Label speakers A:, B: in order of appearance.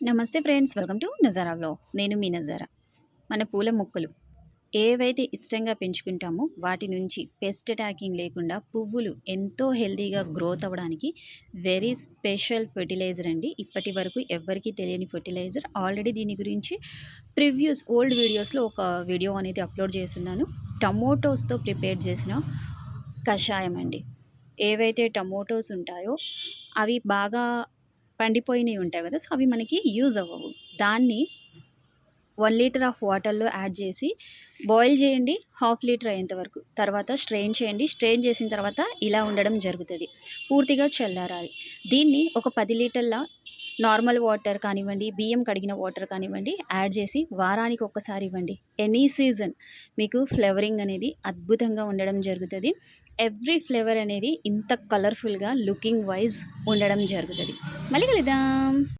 A: Namaste friends welcome to Nazara vlogs. నేను మీ నజారా. మన పూల మొక్కలు. ఏవైతే ఇష్టంగా పెంచుకుంటామో వాటి నుంచి పెస్ట్ అటాకింగ్ లేకుండా పువ్వులు ఎంతో హెల్తీగా గ్రోత్ అవ్వడానికి వెరీ స్పెషల్ ఫెర్టిలైజర్ అండి. ఇప్పటి వరకు ఎవరికీ తెలియని ఫెర్టిలైజర్ ఆల్రెడీ దీని గురించి ప్రివ్యూస్ ఓల్డ్ వీడియోస్లో ఒక వీడియో అనేది అప్లోడ్ చేస్తున్నాను. టమోటోస్తో ప్రిపేర్ చేసిన కషాయం అండి. ఏవైతే టమోటోస్ ఉంటాయో అవి బాగా పండిపోయినవి ఉంటాయి కదా సో అవి మనకి యూజ్ అవ్వవు. దాన్ని వన్ లీటర్ ఆఫ్ వాటర్లో యాడ్ చేసి బాయిల్ చేయండి హాఫ్ లీటర్ అయ్యేంత వరకు. తర్వాత స్ట్రెయిన్ చేయండి స్ట్రెయిన్ చేసిన తర్వాత ఇలా ఉండడం జరుగుతుంది. పూర్తిగా చల్లారాలి. దీన్ని ఒక పది లీటర్ల నార్మల్ వాటర్ కానివ్వండి బియ్యం కడిగిన వాటర్ కానివ్వండి యాడ్ చేసి వారానికి ఒక్కసారి ఇవ్వండి. ఎనీ సీజన్ మీకు ఫ్లేవరింగ్ అనేది అద్భుతంగా ఉండడం జరుగుతుంది. ఎవ్రీ ఫ్లేవర్ అనేది ఇంత కలర్ఫుల్గా లుకింగ్ వైజ్ ఉండడం జరుగుతుంది. మళ్ళీ కలుద్దాం.